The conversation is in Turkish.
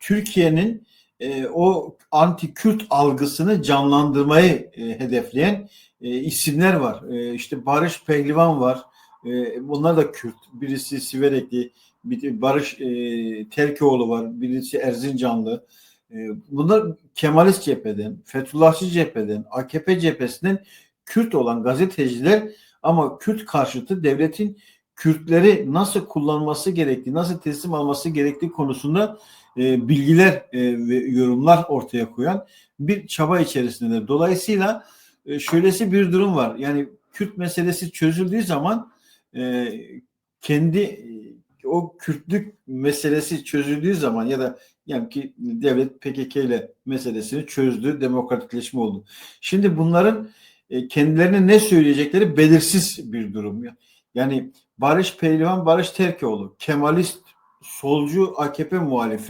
Türkiye'nin e, o anti-Kürt algısını canlandırmayı e, hedefleyen e, isimler var. E, işte Barış Pehlivan var. E, bunlar da Kürt. Birisi Siverekli, bir Barış e, Terkioğlu var. Birisi Erzincanlı. E, bunlar Kemalist cepheden, Fethullahçı cepheden, AKP cephesinden Kürt olan gazeteciler ama Kürt karşıtı devletin Kürtleri nasıl kullanması gerektiği, nasıl teslim alması gerektiği konusunda e, bilgiler e, ve yorumlar ortaya koyan bir çaba içerisindedir. Dolayısıyla e, şöylesi bir durum var. Yani Kürt meselesi çözüldüğü zaman e, kendi e, o Kürtlük meselesi çözüldüğü zaman ya da yani ki devlet PKK ile meselesini çözdü, demokratikleşme oldu. Şimdi bunların e, kendilerine ne söyleyecekleri belirsiz bir durum. Yani Barış Pehlivan, Barış Terkoğlu, Kemalist, solcu AKP muhalifi